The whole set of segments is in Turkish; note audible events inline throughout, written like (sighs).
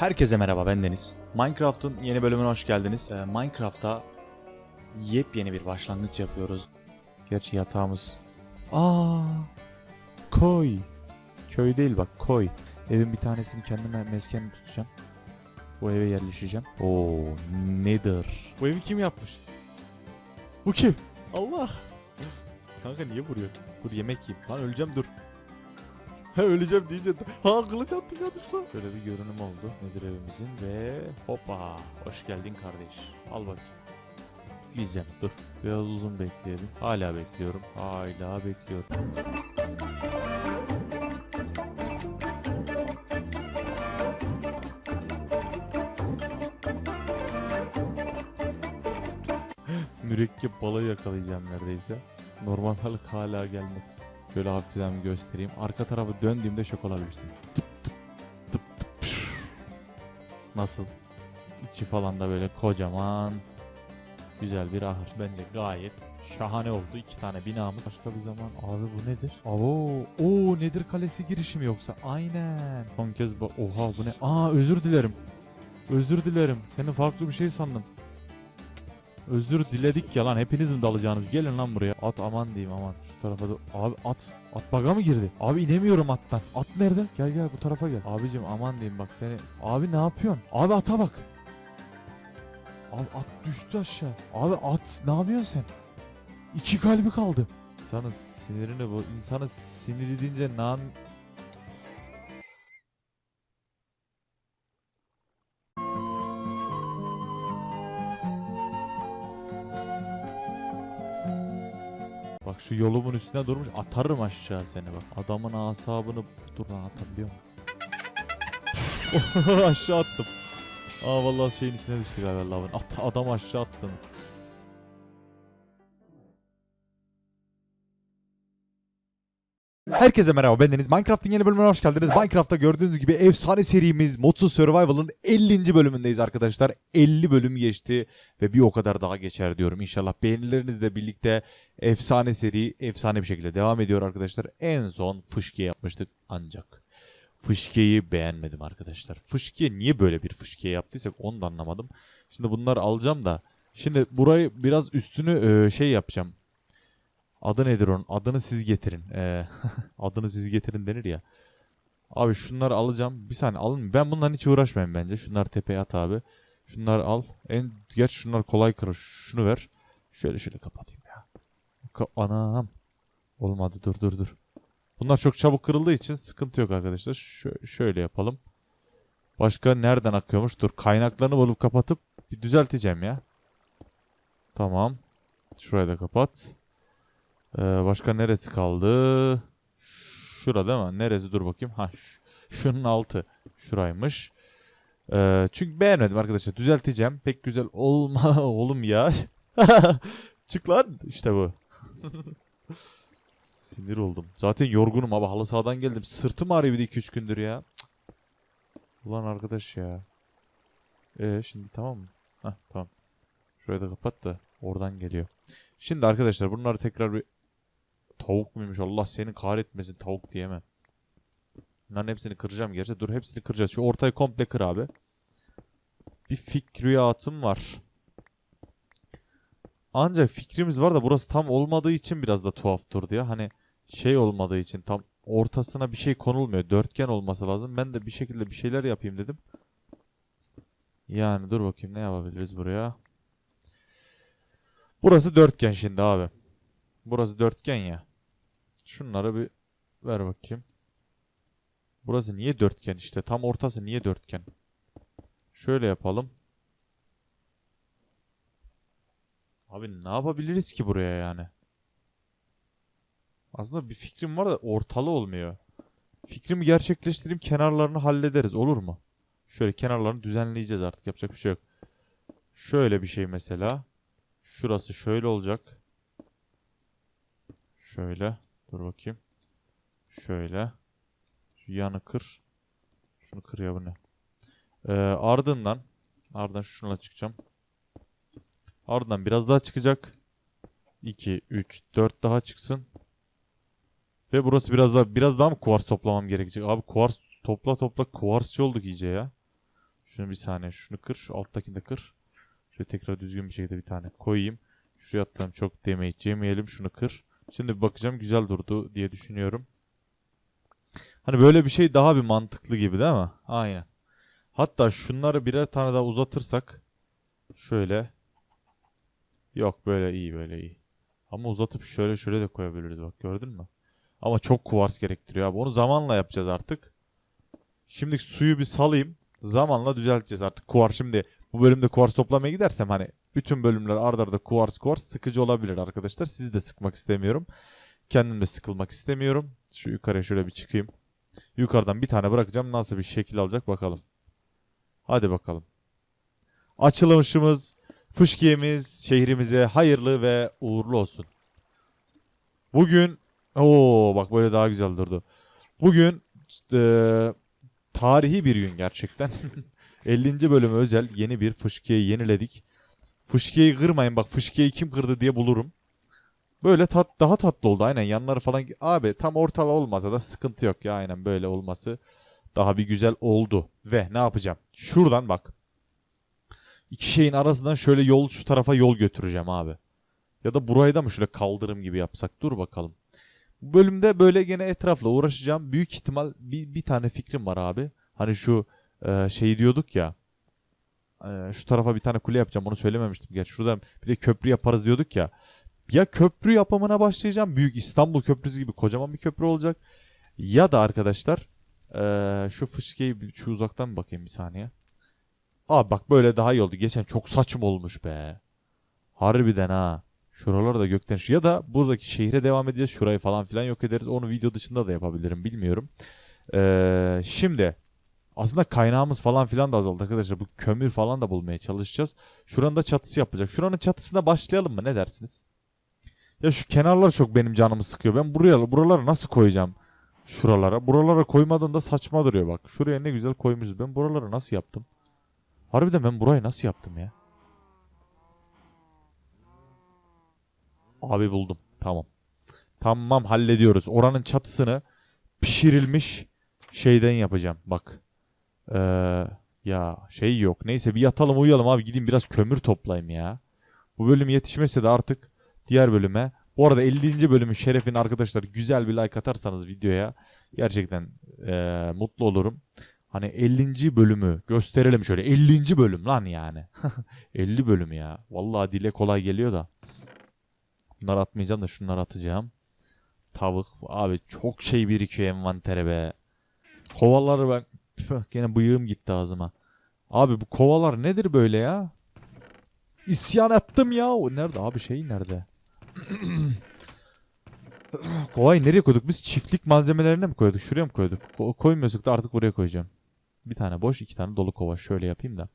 Herkese merhaba ben Deniz. Minecraft'ın yeni bölümüne hoş geldiniz. Ee, Minecraft'ta yepyeni bir başlangıç yapıyoruz. Gerçi yatağımız... Aa, koy. Köy değil bak koy. Evin bir tanesini kendime mesken tutacağım. Bu eve yerleşeceğim. Oo, nedir? Bu evi kim yapmış? Bu kim? Allah. Kanka niye vuruyor? Dur yemek yiyeyim. Lan öleceğim dur. (laughs) Öleceğim deyince ha kılıç attım yanlışla. Böyle bir görünüm oldu nedir evimizin ve hoppa hoş geldin kardeş. Al bakayım. Diyeceğim dur. Biraz uzun bekleyelim. Hala bekliyorum. Hala bekliyorum. (laughs) Mürekkep balığı yakalayacağım neredeyse. Normal balık hala gelmedi. Şöyle hafiften bir göstereyim. Arka tarafı döndüğümde şok olabilirsin. Tıp tıp tıp tıp. Nasıl? İçi falan da böyle kocaman. Güzel bir ahır. Bence gayet şahane oldu. İki tane binamız. Başka bir zaman. Abi bu nedir? Abo. Oo nedir kalesi girişi mi yoksa? Aynen. Son kez bu. Oha bu ne? Aa özür dilerim. Özür dilerim. Seni farklı bir şey sandım. Özür diledik ya lan hepiniz mi dalacaksınız? Gelin lan buraya. At aman diyeyim aman. Şu tarafa da. Abi at. At baga mı girdi? Abi inemiyorum attan. At nerede? Gel gel bu tarafa gel. Abicim aman diyeyim bak seni. Abi ne yapıyorsun? Abi ata bak. Abi at düştü aşağı. Abi at ne yapıyorsun sen? İki kalbi kaldı. İnsanın sinirini bu. İnsanı sinir edince nan... Şu yolumun üstüne durmuş atarım aşağı seni bak. Adamın asabını dur lan atabiliyor muyum? (laughs) aşağı attım. Aa vallahi şeyin içine düştü galiba lavın. At, adam aşağı attım. Herkese merhaba ben Deniz. Minecraft'ın yeni bölümüne hoş geldiniz. Minecraft'ta gördüğünüz gibi efsane serimiz Modsuz Survival'ın 50. bölümündeyiz arkadaşlar. 50 bölüm geçti ve bir o kadar daha geçer diyorum. İnşallah beğenilerinizle birlikte efsane seri efsane bir şekilde devam ediyor arkadaşlar. En son fışkiye yapmıştık ancak. Fışkiye'yi beğenmedim arkadaşlar. Fışkiye niye böyle bir fışkiye yaptıysak onu da anlamadım. Şimdi bunları alacağım da. Şimdi burayı biraz üstünü e, şey yapacağım. Adı nedir onun? Adını siz getirin. Ee, (laughs) adını siz getirin denir ya. Abi şunları alacağım. Bir saniye alın. Ben bundan hiç uğraşmayayım bence. Şunları tepeye at abi. Şunları al. En geç şunlar kolay kırır. Şunu ver. Şöyle şöyle kapatayım ya. Ka- Anam. Olmadı dur dur dur. Bunlar çok çabuk kırıldığı için sıkıntı yok arkadaşlar. Şö- şöyle yapalım. Başka nereden akıyormuş? Dur kaynaklarını bulup kapatıp bir düzelteceğim ya. Tamam. Şurayı da kapat. Ee, başka neresi kaldı? Şurada değil mi? Neresi? Dur bakayım. Ha, şunun altı. Şuraymış. Ee, çünkü beğenmedim arkadaşlar. Düzelteceğim. Pek güzel olma (laughs) oğlum ya. (laughs) Çık lan. İşte bu. (laughs) Sinir oldum. Zaten yorgunum abi. Halı sahadan geldim. Sırtım ağrıyor bir de 2-3 gündür ya. Ulan arkadaş ya. Ee şimdi tamam mı? Hah tamam. Şurayı da kapat da oradan geliyor. Şimdi arkadaşlar bunları tekrar bir tavuk muymuş Allah seni kahretmesin tavuk diyemem. Bunların hepsini kıracağım gerçi. Dur hepsini kıracağız. Şu ortayı komple kır abi. Bir fikriyatım var. Ancak fikrimiz var da burası tam olmadığı için biraz da tuhaf durdu ya. Hani şey olmadığı için tam ortasına bir şey konulmuyor. Dörtgen olması lazım. Ben de bir şekilde bir şeyler yapayım dedim. Yani dur bakayım ne yapabiliriz buraya. Burası dörtgen şimdi abi. Burası dörtgen ya. Şunları bir ver bakayım. Burası niye dörtgen işte? Tam ortası niye dörtgen? Şöyle yapalım. Abi ne yapabiliriz ki buraya yani? Aslında bir fikrim var da ortalı olmuyor. Fikrimi gerçekleştireyim kenarlarını hallederiz olur mu? Şöyle kenarlarını düzenleyeceğiz artık yapacak bir şey yok. Şöyle bir şey mesela. Şurası şöyle olacak. Şöyle. Dur bakayım. Şöyle. Şu yanı kır. Şunu kır ya bu ne? Ee, ardından ardından şununla çıkacağım. Ardından biraz daha çıkacak. 2, 3, 4 daha çıksın. Ve burası biraz daha biraz daha mı kuvars toplamam gerekecek? Abi kuvars topla topla kuvarsçı olduk iyice ya. Şunu bir saniye şunu kır. Şu alttakini de kır. Şöyle tekrar düzgün bir şekilde bir tane koyayım. Şuraya atalım çok damage yemeyelim. Şunu kır. Şimdi bir bakacağım güzel durdu diye düşünüyorum. Hani böyle bir şey daha bir mantıklı gibi değil mi? Aynen. Hatta şunları birer tane daha uzatırsak şöyle yok böyle iyi böyle iyi. Ama uzatıp şöyle şöyle de koyabiliriz bak gördün mü? Ama çok kuvars gerektiriyor abi. Onu zamanla yapacağız artık. Şimdi suyu bir salayım. Zamanla düzelteceğiz artık. Kuvars şimdi bu bölümde kuvars toplamaya gidersem hani bütün bölümler ardarda arda kuvars kuvars sıkıcı olabilir arkadaşlar. Sizi de sıkmak istemiyorum. Kendim de sıkılmak istemiyorum. Şu yukarıya şöyle bir çıkayım. Yukarıdan bir tane bırakacağım. Nasıl bir şekil alacak bakalım. Hadi bakalım. Açılışımız, fışkiyemiz şehrimize hayırlı ve uğurlu olsun. Bugün Oo bak böyle daha güzel durdu. Bugün eee, tarihi bir gün gerçekten. (laughs) 50. bölüme özel yeni bir fışkiyeyi yeniledik. Fışkiyeyi kırmayın bak fışkiyeyi kim kırdı diye bulurum. Böyle tat daha tatlı oldu aynen yanları falan. Abi tam ortalı olmasa da sıkıntı yok ya aynen böyle olması daha bir güzel oldu. Ve ne yapacağım? Şuradan bak. İki şeyin arasından şöyle yol şu tarafa yol götüreceğim abi. Ya da burayı da mı şöyle kaldırım gibi yapsak? Dur bakalım. Bu bölümde böyle gene etrafla uğraşacağım. Büyük ihtimal bir, bir tane fikrim var abi. Hani şu e, şey diyorduk ya. E, şu tarafa bir tane kule yapacağım. Onu söylememiştim. Gerçi şurada bir de köprü yaparız diyorduk ya. Ya köprü yapımına başlayacağım. Büyük İstanbul Köprüsü gibi kocaman bir köprü olacak. Ya da arkadaşlar e, şu fışkeyi şu uzaktan bakayım bir saniye. Abi bak böyle daha iyi oldu. Geçen çok saçma olmuş be. Harbiden ha. Şuraları da gökten şu ya da buradaki şehre devam edeceğiz. Şurayı falan filan yok ederiz. Onu video dışında da yapabilirim bilmiyorum. Ee, şimdi aslında kaynağımız falan filan da azaldı arkadaşlar. Bu kömür falan da bulmaya çalışacağız. Şuranın da çatısı yapacak. Şuranın çatısına başlayalım mı? Ne dersiniz? Ya şu kenarlar çok benim canımı sıkıyor. Ben buraya buraları nasıl koyacağım? Şuralara. Buralara koymadığında saçma duruyor bak. Şuraya ne güzel koymuşuz. Ben buraları nasıl yaptım? Harbiden ben burayı nasıl yaptım ya? Abi buldum. Tamam. Tamam hallediyoruz. Oranın çatısını pişirilmiş şeyden yapacağım. Bak. Ee, ya şey yok. Neyse bir yatalım uyuyalım abi. Gideyim biraz kömür toplayayım ya. Bu bölüm yetişmese de artık diğer bölüme. Bu arada 50. bölümün şerefine arkadaşlar güzel bir like atarsanız videoya gerçekten ee, mutlu olurum. Hani 50. bölümü gösterelim şöyle. 50. bölüm lan yani. (laughs) 50 bölüm ya. Vallahi dile kolay geliyor da. Bunları atmayacağım da şunları atacağım. Tavuk. Abi çok şey birikiyor envantere be. Kovaları ben... Püh, Gene bıyığım gitti ağzıma. Abi bu kovalar nedir böyle ya? İsyan ettim ya. Nerede abi şey nerede? (clears throat) Kovayı nereye koyduk? Biz çiftlik malzemelerine mi koyduk? Şuraya mı koyduk? Ko- koymuyorsak da artık buraya koyacağım. Bir tane boş, iki tane dolu kova. Şöyle yapayım da.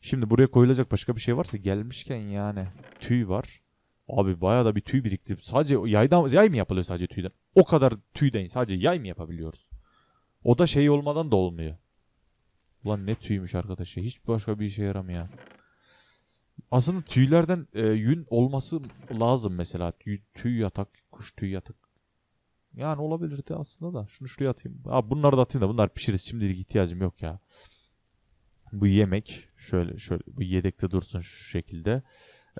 Şimdi buraya koyulacak başka bir şey varsa gelmişken yani. Tüy var. Abi bayağı da bir tüy birikti. Sadece yaydan yay mı yapılıyor sadece tüyden? O kadar tüyden sadece yay mı yapabiliyoruz? O da şey olmadan da olmuyor. Ulan ne tüymüş arkadaş ya. Hiç başka bir işe yaramıyor. Aslında tüylerden e, yün olması lazım mesela. Tüy, tüy yatak, kuş tüy yatak. Yani olabilirdi aslında da. Şunu şuraya atayım. Abi bunları da atayım da bunlar pişiriz. Şimdilik ihtiyacım yok ya. Bu yemek şöyle şöyle bu yedekte dursun şu şekilde.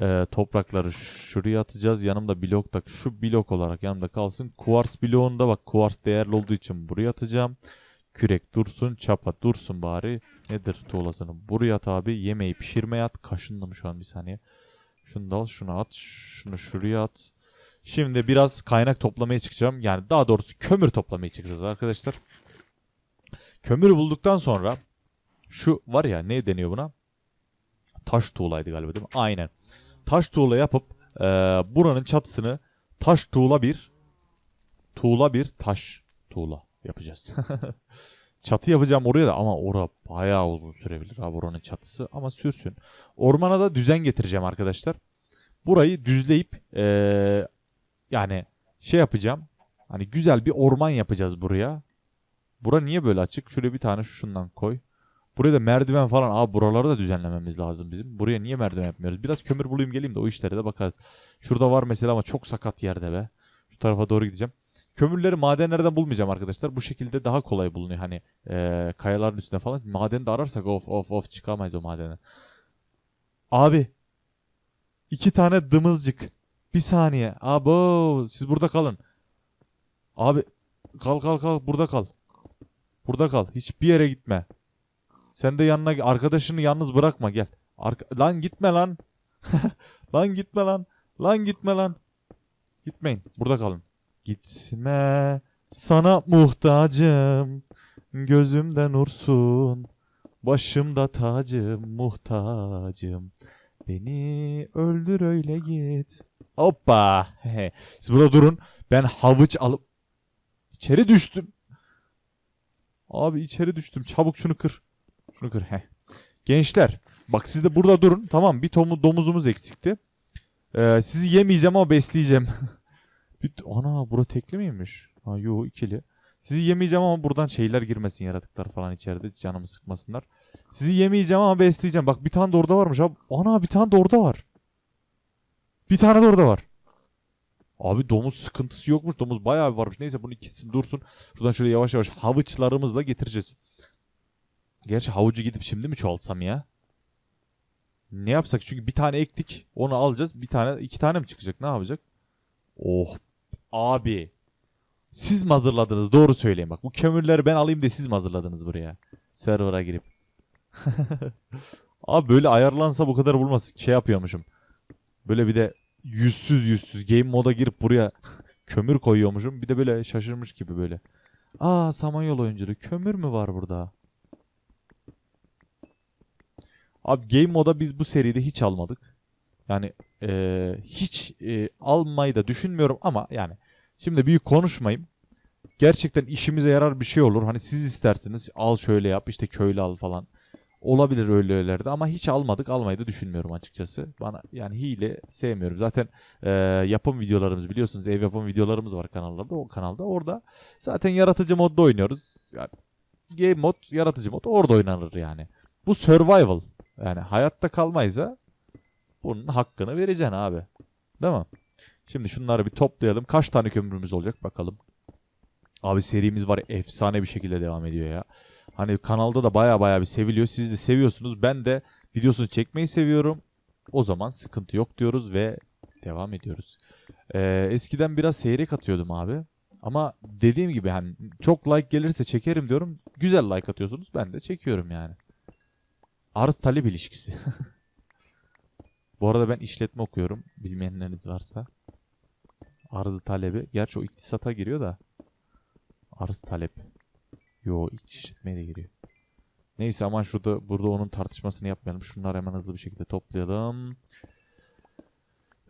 Ee, toprakları şuraya atacağız. Yanımda blok da şu blok olarak yanımda kalsın. Kuvars bloğunda bak kuvars değerli olduğu için buraya atacağım. Kürek dursun, çapa dursun bari. Nedir tuğlasını? Buraya at abi. Yemeği pişirmeye at. Kaşındım şu an bir saniye. Şunu da al, şunu at. Şunu şuraya at. Şimdi biraz kaynak toplamaya çıkacağım. Yani daha doğrusu kömür toplamaya çıkacağız arkadaşlar. Kömürü bulduktan sonra şu var ya ne deniyor buna? Taş tuğlaydı galiba değil mi? Aynen. Taş tuğla yapıp e, buranın çatısını taş tuğla bir tuğla bir taş tuğla yapacağız. (laughs) Çatı yapacağım oraya da ama ora bayağı uzun sürebilir abi oranın çatısı ama sürsün. Ormana da düzen getireceğim arkadaşlar. Burayı düzleyip e, yani şey yapacağım. Hani güzel bir orman yapacağız buraya. Bura niye böyle açık? Şuraya bir tane şundan koy. Buraya da merdiven falan. Abi buraları da düzenlememiz lazım bizim. Buraya niye merdiven yapmıyoruz? Biraz kömür bulayım geleyim de o işlere de bakarız. Şurada var mesela ama çok sakat yerde be. Şu tarafa doğru gideceğim. kömürleri madenlerden bulmayacağım arkadaşlar. Bu şekilde daha kolay bulunuyor. Hani e, kayaların üstünde falan. Madeni de ararsak of of of çıkamayız o madene. Abi. iki tane dımızcık. Bir saniye. Abo siz burada kalın. Abi kal kal kal burada kal. Burada kal. Hiçbir yere gitme. Sen de yanına arkadaşını yalnız bırakma gel. Arka- lan gitme lan. (laughs) lan gitme lan. Lan gitme lan. Gitmeyin. Burada kalın. Gitme. Sana muhtacım. Gözümde nursun. Başımda tacım muhtacım. Beni öldür öyle git. Hoppa. (laughs) Siz burada durun. Ben havuç alıp içeri düştüm. Abi içeri düştüm. Çabuk şunu kır. Şunu kır. Gençler bak siz de burada durun. Tamam bir tomu domuzumuz eksikti. Ee, sizi yemeyeceğim ama besleyeceğim. (laughs) ana bura tekli miymiş? Ha yo ikili. Sizi yemeyeceğim ama buradan şeyler girmesin yaratıklar falan içeride canımı sıkmasınlar. Sizi yemeyeceğim ama besleyeceğim. Bak bir tane de orada varmış abi. Ana bir tane de orada var. Bir tane de orada var. Abi domuz sıkıntısı yokmuş. Domuz bayağı varmış. Neyse bunun ikisini dursun. Şuradan şöyle yavaş yavaş havuçlarımızla getireceğiz. Gerçi havucu gidip şimdi mi çoğaltsam ya? Ne yapsak? Çünkü bir tane ektik. Onu alacağız. Bir tane, iki tane mi çıkacak? Ne yapacak? Oh. Abi. Siz mi hazırladınız? Doğru söyleyin bak. Bu kömürleri ben alayım diye siz mi hazırladınız buraya? Server'a girip. (laughs) Abi böyle ayarlansa bu kadar bulmaz. Şey yapıyormuşum. Böyle bir de yüzsüz yüzsüz game moda girip buraya (laughs) kömür koyuyormuşum. Bir de böyle şaşırmış gibi böyle. Aa Samanyol oyuncuları kömür mü var burada? Abi game moda biz bu seride hiç almadık. Yani eee, hiç eee, almayı da düşünmüyorum ama yani şimdi büyük konuşmayayım. Gerçekten işimize yarar bir şey olur. Hani siz istersiniz al şöyle yap işte köylü al falan. Olabilir öyle öylelerde ama hiç almadık almayı da düşünmüyorum açıkçası. Bana yani hile sevmiyorum. Zaten eee, yapım videolarımız biliyorsunuz ev yapım videolarımız var kanallarda o kanalda. Orada zaten yaratıcı modda oynuyoruz. Yani game mod yaratıcı mod orada oynanır yani. Bu survival. Yani hayatta kalmayız ha. Bunun hakkını vereceksin abi. Değil mi? Şimdi şunları bir toplayalım. Kaç tane kömürümüz olacak bakalım. Abi serimiz var efsane bir şekilde devam ediyor ya. Hani kanalda da baya baya bir seviliyor. Siz de seviyorsunuz. Ben de videosunu çekmeyi seviyorum. O zaman sıkıntı yok diyoruz ve devam ediyoruz. Ee, eskiden biraz seyrek atıyordum abi. Ama dediğim gibi hani çok like gelirse çekerim diyorum. Güzel like atıyorsunuz. Ben de çekiyorum yani. Arz talep ilişkisi. (laughs) Bu arada ben işletme okuyorum. Bilmeyenleriniz varsa. Arzı talebi. Gerçi o iktisata giriyor da. Arz talep. Yo işletmeye de giriyor. Neyse aman şurada burada onun tartışmasını yapmayalım. Şunları hemen hızlı bir şekilde toplayalım.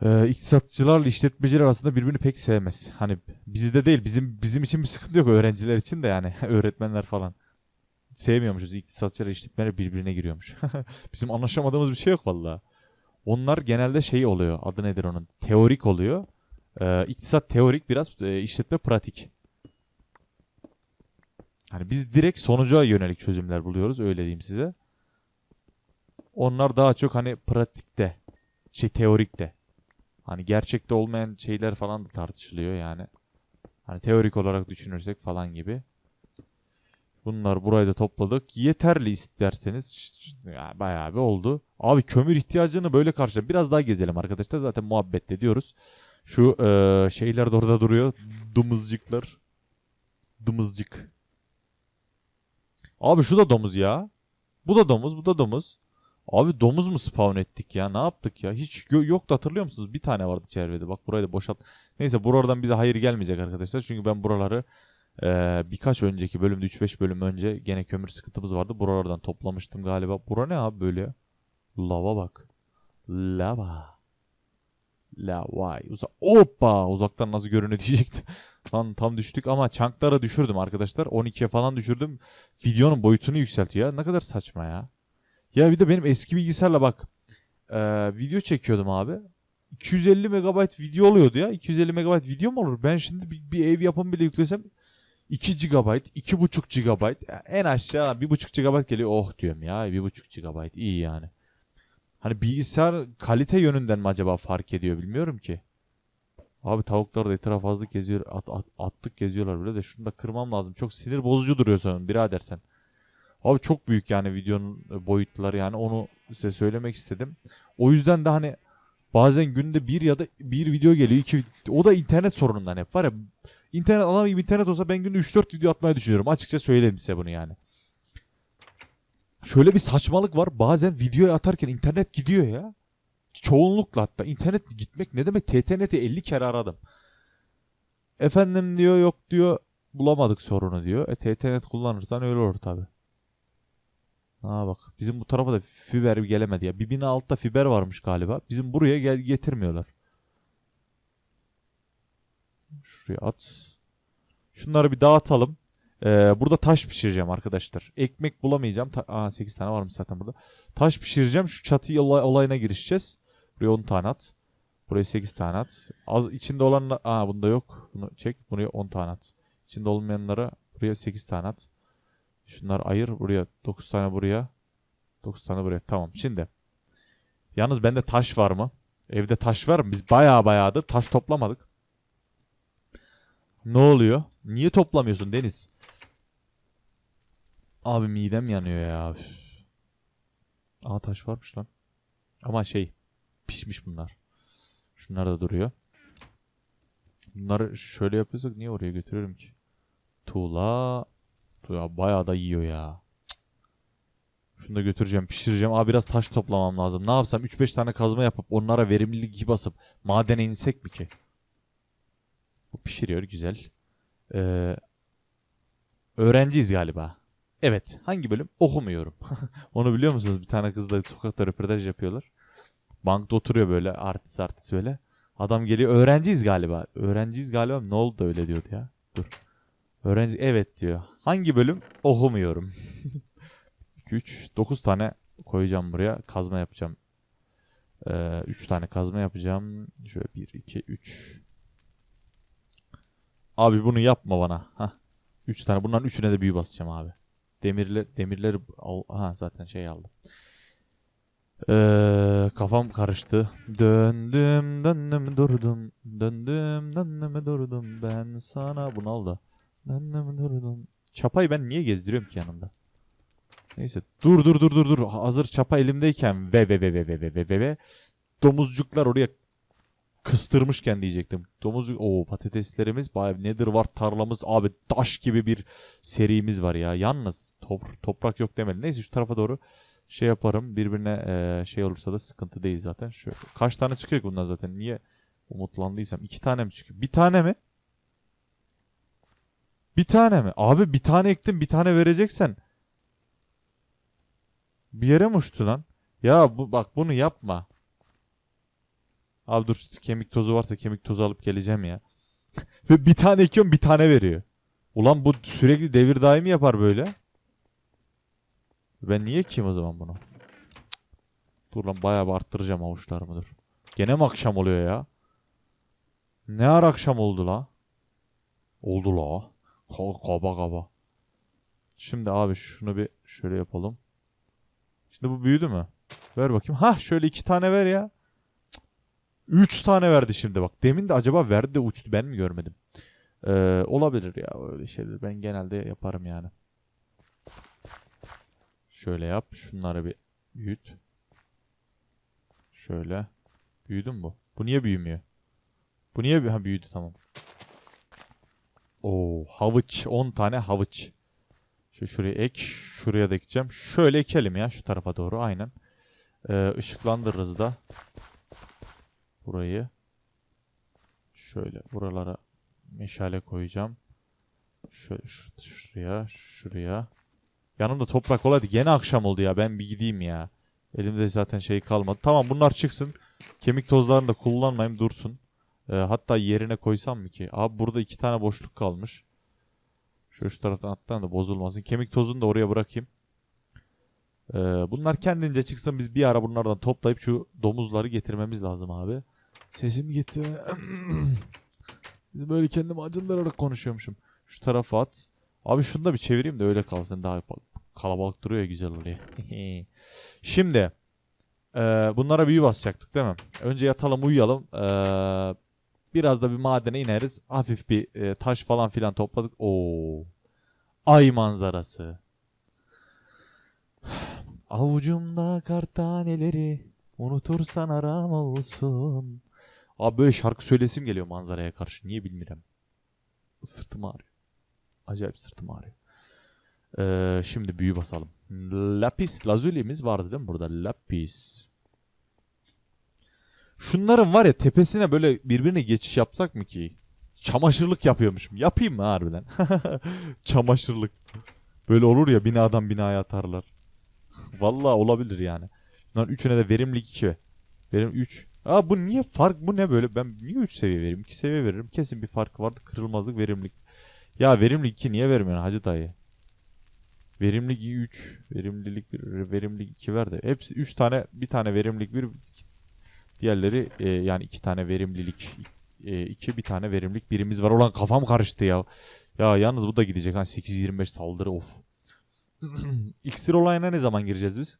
Ee, iktisatçılarla işletmeciler arasında birbirini pek sevmez. Hani bizde değil. Bizim bizim için bir sıkıntı yok. Öğrenciler için de yani. (laughs) Öğretmenler falan sevmiyormuşuz. İktisatçılar işletmeler birbirine giriyormuş. (laughs) Bizim anlaşamadığımız bir şey yok valla. Onlar genelde şey oluyor. Adı nedir onun? Teorik oluyor. Ee, iktisat teorik biraz e, işletme pratik. Hani biz direkt sonuca yönelik çözümler buluyoruz öyle diyeyim size. Onlar daha çok hani pratikte, şey teorikte. Hani gerçekte olmayan şeyler falan da tartışılıyor yani. Hani teorik olarak düşünürsek falan gibi. Bunlar burayı da topladık. Yeterli isterseniz ya bayağı bir oldu. Abi kömür ihtiyacını böyle karşıla. Biraz daha gezelim arkadaşlar. Zaten muhabbet ediyoruz. Şu eee, şeyler de orada duruyor. Domuzcuklar. Domuzcuk. Abi şu da domuz ya. Bu da domuz, bu da domuz. Abi domuz mu spawn ettik ya? Ne yaptık ya? Hiç yo- yoktu hatırlıyor musunuz? Bir tane vardı çevrede. Bak burayı da boşalt. Neyse buradan bize hayır gelmeyecek arkadaşlar. Çünkü ben buraları ee, birkaç önceki bölümde 3-5 bölüm önce gene kömür sıkıntımız vardı. Buralardan toplamıştım galiba. Bura ne abi böyle? Lava bak. Lava. Lava. Uza Hoppa! Uzaktan nasıl görünüyor (laughs) diyecektim. Lan tam düştük ama çanklara düşürdüm arkadaşlar. 12'ye falan düşürdüm. Videonun boyutunu yükseltiyor. Ne kadar saçma ya. Ya bir de benim eski bilgisayarla bak. ee, video çekiyordum abi. 250 megabayt video oluyordu ya. 250 megabayt video mu olur? Ben şimdi bir, bir ev yapım bile yüklesem 2 GB, 2.5 GB en aşağı 1.5 GB geliyor. Oh diyorum ya 1.5 GB iyi yani. Hani bilgisayar kalite yönünden mi acaba fark ediyor bilmiyorum ki. Abi tavuklar da etraf fazla geziyor. At, at- attık geziyorlar böyle de şunu da kırmam lazım. Çok sinir bozucu duruyor sanırım birader sen. Abi çok büyük yani videonun boyutları yani onu size söylemek istedim. O yüzden de hani bazen günde bir ya da bir video geliyor. iki o da internet sorunundan hep var ya. İnternet adam gibi internet olsa ben günde 3-4 video atmayı düşünüyorum. Açıkça söyleyeyim size bunu yani. Şöyle bir saçmalık var. Bazen videoyu atarken internet gidiyor ya. Çoğunlukla hatta. internet gitmek ne demek? TTNet'i 50 kere aradım. Efendim diyor yok diyor bulamadık sorunu diyor. E TTNet kullanırsan öyle olur tabi. Ha bak bizim bu tarafa da fiber gelemedi ya. Bir bina altta fiber varmış galiba. Bizim buraya gel getirmiyorlar. Şuraya at. Şunları bir dağıtalım. Ee, burada taş pişireceğim arkadaşlar. Ekmek bulamayacağım. Ta- Aa 8 tane varmış zaten burada. Taş pişireceğim. Şu çatı olay- olayına girişeceğiz. Buraya 10 tane at. Buraya 8 tane at. Az içinde olan aa bunda yok. Bunu çek. Buraya 10 tane at. İçinde olmayanlara buraya 8 tane at. Şunlar ayır buraya 9 tane buraya. 9 tane buraya. Tamam. Şimdi yalnız bende taş var mı? Evde taş var mı? Biz bayağı bayağıdır taş toplamadık. Ne oluyor? Niye toplamıyorsun Deniz? Abi midem yanıyor ya. Aa taş varmış lan. Ama şey pişmiş bunlar. Şunlar da duruyor. Bunları şöyle yapıyorsak niye oraya götürüyorum ki? Tuğla. Tuğla bayağı da yiyor ya. Şunu da götüreceğim, pişireceğim. Aa biraz taş toplamam lazım. Ne yapsam 3-5 tane kazma yapıp onlara verimlilik basıp madene insek mi ki? Bu pişiriyor güzel. Ee, öğrenciyiz galiba. Evet. Hangi bölüm? Okumuyorum. (laughs) Onu biliyor musunuz? Bir tane kızla sokakta röportaj yapıyorlar. Bankta oturuyor böyle artist artist böyle. Adam geliyor. Öğrenciyiz galiba. Öğrenciyiz galiba. Ne oldu da öyle diyordu ya. Dur. Öğrenci evet diyor. Hangi bölüm? Okumuyorum. 2 3 9 tane koyacağım buraya. Kazma yapacağım. 3 tane kazma yapacağım. Şöyle 1 2 3 Abi bunu yapma bana. Hah. 3 tane. Bunların üçüne de büyü basacağım abi. Demirler demirleri al ha zaten şey aldım. Ee, kafam karıştı. Döndüm döndüm durdum. Döndüm döndüm durdum. Ben sana bunu al da. Döndüm durdum. Çapayı ben niye gezdiriyorum ki yanımda? Neyse. Dur dur dur dur dur. Hazır çapa elimdeyken ve ve ve ve ve ve ve ve domuzcuklar oraya kıstırmışken diyecektim. Domuz o patateslerimiz bayağı nedir var tarlamız abi taş gibi bir serimiz var ya. Yalnız top, toprak yok demeli. Neyse şu tarafa doğru şey yaparım. Birbirine eee, şey olursa da sıkıntı değil zaten. Şöyle. Kaç tane çıkıyor ki bundan zaten? Niye umutlandıysam. iki tane mi çıkıyor? Bir tane mi? Bir tane mi? Abi bir tane ektim bir tane vereceksen. Bir yere mi uçtu lan? Ya bu bak bunu yapma. Abi dur kemik tozu varsa kemik tozu alıp geleceğim ya. (laughs) Ve bir tane ekiyorum bir tane veriyor. Ulan bu sürekli devir daimi yapar böyle. Ben niye ekeyim o zaman bunu? Dur lan bayağı arttıracağım avuçlarımı dur. Gene mi akşam oluyor ya? Ne ara akşam oldu la? Oldu la. Ka- Kaba kaba. Şimdi abi şunu bir şöyle yapalım. Şimdi bu büyüdü mü? Ver bakayım. Ha şöyle iki tane ver ya. Cık. Üç tane verdi şimdi bak. Demin de acaba verdi de uçtu ben mi görmedim? Ee, olabilir ya öyle şeyler. Ben genelde yaparım yani. Şöyle yap. Şunları bir büyüt. Şöyle. Büyüdü mü bu? Bu niye büyümüyor? Bu niye ha, büyüdü tamam. Oo, havuç. 10 tane havuç. Şu şuraya ek. Şuraya da ekeceğim. Şöyle ekelim ya şu tarafa doğru aynen. Ee, ışıklandırırız da. Burayı. Şöyle buralara meşale koyacağım. Şöyle şu- şuraya, şuraya. Yanımda toprak olaydı. Gene akşam oldu ya. Ben bir gideyim ya. Elimde zaten şey kalmadı. Tamam bunlar çıksın. Kemik tozlarını da kullanmayayım dursun. Ee, hatta yerine koysam mı ki? Abi burada iki tane boşluk kalmış. Şöyle şu taraftan attan da bozulmasın. Kemik tozunu da oraya bırakayım. Ee, bunlar kendince çıksın. Biz bir ara bunlardan toplayıp şu domuzları getirmemiz lazım abi. Sesim gitti. (clears throat) Böyle kendimi acındırarak konuşuyormuşum. Şu tarafa at. Abi şunu da bir çevireyim de öyle kalsın. Daha kalabalık duruyor ya güzel oluyor. (laughs) Şimdi e, bunlara büyü basacaktık değil mi? Önce yatalım uyuyalım. E, Biraz da bir madene ineriz. Hafif bir e, taş falan filan topladık. Oo. Ay manzarası. (sighs) Avucumda kar taneleri unutursan aram olsun. Abi böyle şarkı söylesim geliyor manzaraya karşı. Niye bilmiyorum. Sırtım ağrıyor. Acayip sırtım ağrıyor. Ee, şimdi büyü basalım. Lapis lazulimiz vardı değil mi burada? Lapis. Şunların var ya tepesine böyle birbirine geçiş yapsak mı ki? Çamaşırlık yapıyormuşum. Yapayım mı harbiden? (laughs) Çamaşırlık. Böyle olur ya binadan binaya atarlar. (laughs) Vallahi olabilir yani. Bunların üçüne de verimlilik 2. Verim 3. Aa bu niye fark bu ne böyle? Ben niye 3 seviye veririm? 2 seviye veririm. Kesin bir fark vardı. Kırılmazlık verimlilik. Ya verimlilik 2 niye vermiyorsun hacı dayı? Verimlilik 3, verimlilik 1, verimlilik 2 ver de. Hepsi 3 tane, bir tane verimlilik 1, diğerleri e, yani 2 tane verimlilik 2, bir tane verimlilik birimiz var. Ulan kafam karıştı ya. Ya yalnız bu da gidecek. Ha 8-25 saldırı of. (clears throat) İksir olayına ne zaman gireceğiz biz?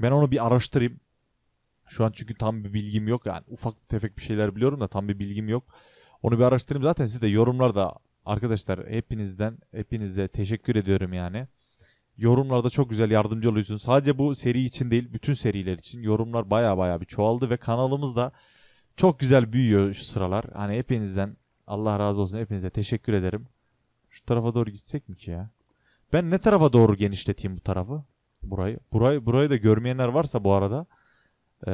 Ben onu bir araştırayım. Şu an çünkü tam bir bilgim yok. Yani ufak tefek bir şeyler biliyorum da tam bir bilgim yok. Onu bir araştırayım. Zaten siz de yorumlarda arkadaşlar hepinizden hepinize teşekkür ediyorum yani. Yorumlarda çok güzel yardımcı oluyorsunuz. Sadece bu seri için değil, bütün seriler için yorumlar baya baya bir çoğaldı ve kanalımız da çok güzel büyüyor şu sıralar. Hani hepinizden Allah razı olsun hepinize teşekkür ederim. Şu tarafa doğru gitsek mi ki ya? Ben ne tarafa doğru genişleteyim bu tarafı? Burayı. Burayı burayı da görmeyenler varsa bu arada ee,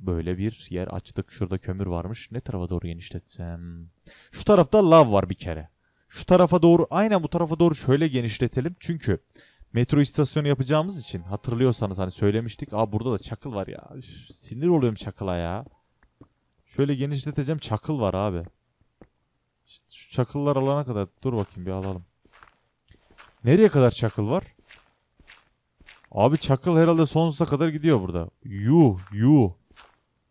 böyle bir yer açtık. Şurada kömür varmış. Ne tarafa doğru genişletsem? Şu tarafta lav var bir kere. Şu tarafa doğru aynen bu tarafa doğru şöyle genişletelim. Çünkü metro istasyonu yapacağımız için hatırlıyorsanız hani söylemiştik. Aa burada da çakıl var ya. Üf, sinir oluyorum çakıla ya. Şöyle genişleteceğim çakıl var abi. İşte şu çakıllar alana kadar dur bakayım bir alalım. Nereye kadar çakıl var? Abi çakıl herhalde sonsuza kadar gidiyor burada. Yuh yuh.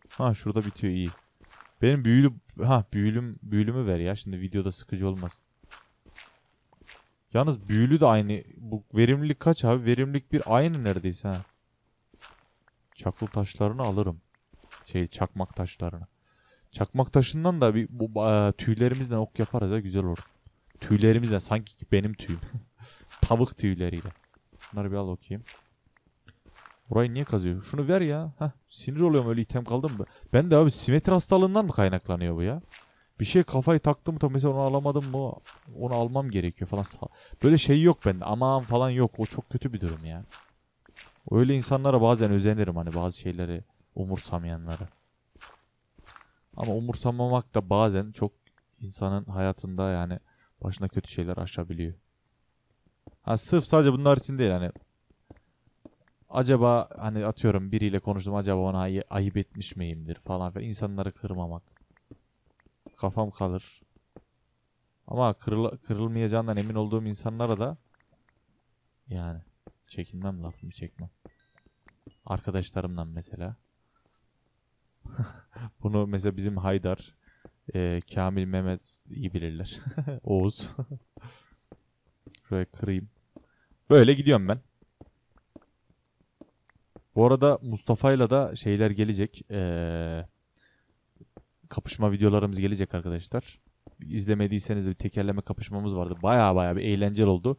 Ha şurada bitiyor iyi. Benim büyülü ha büyülüm büyülümü ver ya şimdi videoda sıkıcı olmasın. Yalnız büyülü de aynı. Bu verimlilik kaç abi? Verimlilik bir aynı neredeyse ha. Çakıl taşlarını alırım. Şey çakmak taşlarını. Çakmak taşından da bir bu e, tüylerimizden ok yaparız da güzel olur. Tüylerimizden sanki benim tüyüm. (laughs) Tavuk tüyleriyle. Bunları bir al okuyayım. Burayı niye kazıyor? Şunu ver ya. Heh, sinir oluyorum öyle item kaldım mı? Ben de abi simetri hastalığından mı kaynaklanıyor bu ya? Bir şey kafayı taktım mı mesela onu alamadım mı onu almam gerekiyor falan. Böyle şey yok bende aman falan yok o çok kötü bir durum ya. Öyle insanlara bazen özenirim hani bazı şeyleri umursamayanlara. Ama umursamamak da bazen çok insanın hayatında yani başına kötü şeyler aşabiliyor. Ha sırf sadece bunlar için değil hani acaba hani atıyorum biriyle konuştum acaba ona ay- ayıp etmiş miyimdir falan filan insanları kırmamak kafam kalır. Ama kırıl kırılmayacağından emin olduğum insanlara da yani çekinmem lafımı çekmem. Arkadaşlarımdan mesela. (laughs) Bunu mesela bizim Haydar, e, Kamil Mehmet iyi bilirler. (laughs) Oğuz. (laughs) Şuraya kırayım. Böyle gidiyorum ben. Bu arada Mustafa'yla da şeyler gelecek. Eee kapışma videolarımız gelecek arkadaşlar. İzlemediyseniz de bir tekerleme kapışmamız vardı. Baya baya bir eğlenceli oldu.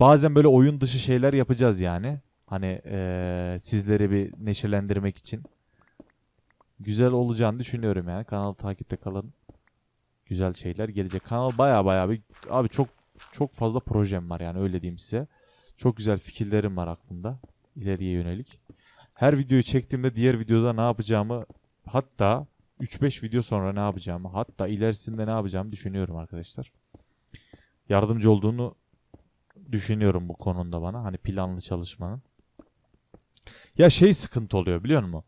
Bazen böyle oyun dışı şeyler yapacağız yani. Hani ee, sizleri bir neşelendirmek için. Güzel olacağını düşünüyorum yani. Kanalı takipte kalın. Güzel şeyler gelecek. Kanal baya baya bir abi çok çok fazla projem var yani öyle diyeyim size. Çok güzel fikirlerim var aklımda. ileriye yönelik. Her videoyu çektiğimde diğer videoda ne yapacağımı hatta 3-5 video sonra ne yapacağımı hatta ilerisinde ne yapacağımı düşünüyorum arkadaşlar. Yardımcı olduğunu düşünüyorum bu konuda bana. Hani planlı çalışmanın. Ya şey sıkıntı oluyor biliyor musun?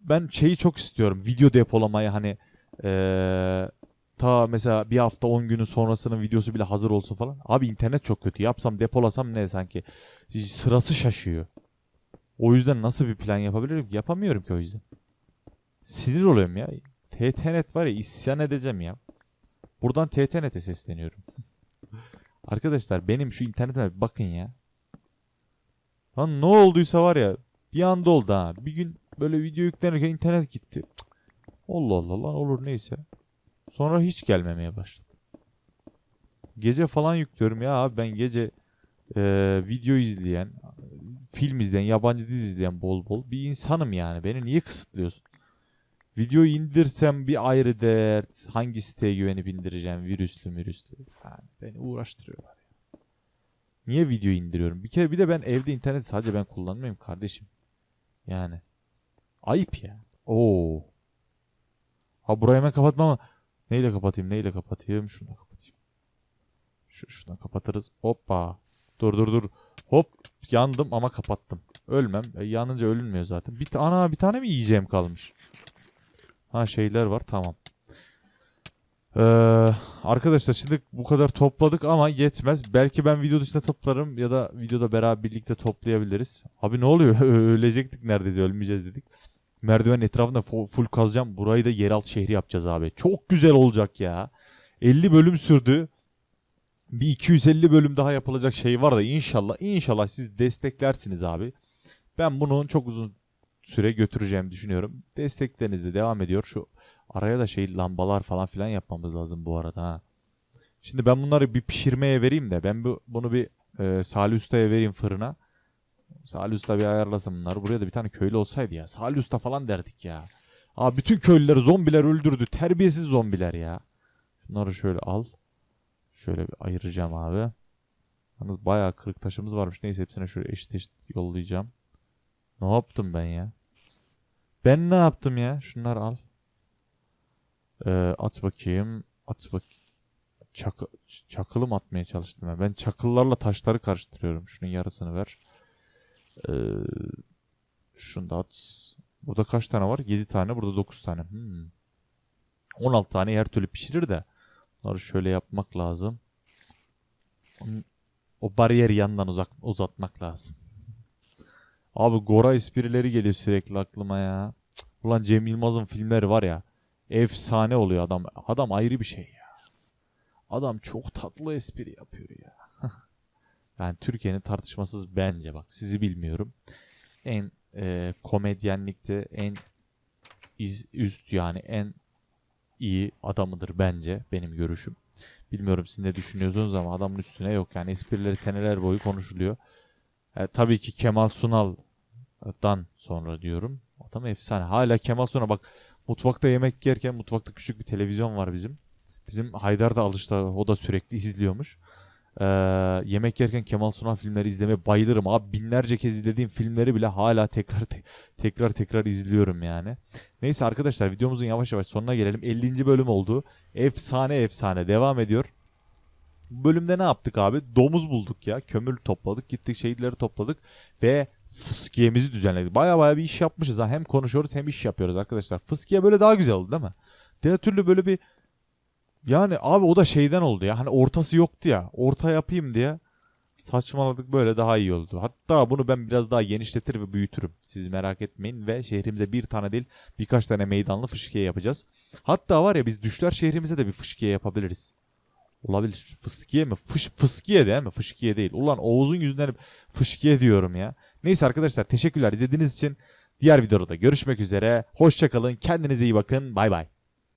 Ben şeyi çok istiyorum. Video depolamayı hani ee, ta mesela bir hafta 10 günün sonrasının videosu bile hazır olsun falan. Abi internet çok kötü. Yapsam depolasam ne sanki. Sırası şaşıyor. O yüzden nasıl bir plan yapabilirim? Yapamıyorum ki o yüzden. Sinir oluyorum ya. TTNet var ya isyan edeceğim ya. Buradan TTNet'e sesleniyorum. (laughs) Arkadaşlar benim şu internete bir bakın ya. Lan ne olduysa var ya bir anda oldu ha. Bir gün böyle video yüklenirken internet gitti. Allah Allah lan olur neyse. Sonra hiç gelmemeye başladı. Gece falan yüklüyorum ya abi ben gece e, video izleyen, film izleyen, yabancı dizi izleyen bol bol bir insanım yani. Beni niye kısıtlıyorsun? Videoyu indirsem bir ayrı dert. Hangi siteye güvenip indireceğim? Virüslü virüslü. Yani beni uğraştırıyorlar. Niye video indiriyorum? Bir kere bir de ben evde internet sadece ben kullanmıyorum kardeşim. Yani. Ayıp ya. Oo. Ha burayı hemen kapatma ama neyle kapatayım neyle kapatayım şunu kapatayım. Şu, şuna kapatırız. Hoppa. Dur dur dur. Hop yandım ama kapattım. Ölmem. E, yanınca ölünmüyor zaten. Bir ana bir tane mi yiyeceğim kalmış? Ha şeyler var tamam. Ee, arkadaşlar şimdi bu kadar topladık ama yetmez. Belki ben video dışında toplarım ya da videoda beraber birlikte toplayabiliriz. Abi ne oluyor? (laughs) Ölecektik neredeyse ölmeyeceğiz dedik. Merdiven etrafında full kazacağım. Burayı da yeraltı şehri yapacağız abi. Çok güzel olacak ya. 50 bölüm sürdü. Bir 250 bölüm daha yapılacak şey var da inşallah inşallah siz desteklersiniz abi. Ben bunu çok uzun süre götüreceğimi düşünüyorum. Destekleriniz de devam ediyor. Şu araya da şey lambalar falan filan yapmamız lazım bu arada ha. Şimdi ben bunları bir pişirmeye vereyim de ben bu, bunu bir e, Salih Usta'ya vereyim fırına. Salih Usta bir ayarlasın bunları. Buraya da bir tane köylü olsaydı ya. Salih Usta falan derdik ya. Abi bütün köylüleri zombiler öldürdü. Terbiyesiz zombiler ya. Şunları şöyle al. Şöyle bir ayıracağım abi. Yalnız bayağı kırık taşımız varmış. Neyse hepsine şöyle eşit eşit yollayacağım. Ne yaptım ben ya? Ben ne yaptım ya? Şunları al. Ee, at bakayım. At bak. Çak çakılı mı atmaya çalıştım ben? Ben çakıllarla taşları karıştırıyorum. Şunun yarısını ver. Ee, şunu da at. Burada kaç tane var? 7 tane. Burada 9 tane. Hmm. 16 tane her türlü pişirir de. Bunları şöyle yapmak lazım. O bariyeri yandan uzak uzatmak lazım. Abi Gora esprileri geliyor sürekli aklıma ya. Cık, Ulan Cem Yılmaz'ın filmleri var ya. Efsane oluyor adam. Adam ayrı bir şey ya. Adam çok tatlı espri yapıyor ya. (laughs) yani Türkiye'nin tartışmasız bence bak sizi bilmiyorum. En e, komedyenlikte en iz, üst yani en iyi adamıdır bence benim görüşüm. Bilmiyorum siz ne düşünüyorsunuz ama adamın üstüne yok yani esprileri seneler boyu konuşuluyor. E, tabii ki Kemal Sunal'dan sonra diyorum. Adam efsane. Hala Kemal Sunal bak mutfakta yemek yerken mutfakta küçük bir televizyon var bizim. Bizim Haydar da alışta o da sürekli izliyormuş. Ee, yemek yerken Kemal Sunal filmleri izlemeye bayılırım. Abi binlerce kez izlediğim filmleri bile hala tekrar te- tekrar tekrar izliyorum yani. Neyse arkadaşlar videomuzun yavaş yavaş sonuna gelelim. 50. bölüm oldu. Efsane efsane devam ediyor. Bu bölümde ne yaptık abi? Domuz bulduk ya. Kömür topladık. Gittik şehitleri topladık. Ve fıskiyemizi düzenledik. Baya baya bir iş yapmışız. Ha. Hem konuşuyoruz hem iş yapıyoruz arkadaşlar. Fıskiye böyle daha güzel oldu değil mi? Diğer türlü böyle bir yani abi o da şeyden oldu ya. Hani ortası yoktu ya. Orta yapayım diye saçmaladık böyle daha iyi oldu. Hatta bunu ben biraz daha genişletir ve büyütürüm. Siz merak etmeyin ve şehrimize bir tane değil birkaç tane meydanlı fışkiye yapacağız. Hatta var ya biz düşler şehrimize de bir fışkiye yapabiliriz. Olabilir. Fıskiye mi? Fış, fıskiye değil mi? Fışkiye değil. Ulan Oğuz'un yüzünden fışkiye diyorum ya. Neyse arkadaşlar teşekkürler izlediğiniz için. Diğer videoda görüşmek üzere. Hoşçakalın. Kendinize iyi bakın. Bay bay.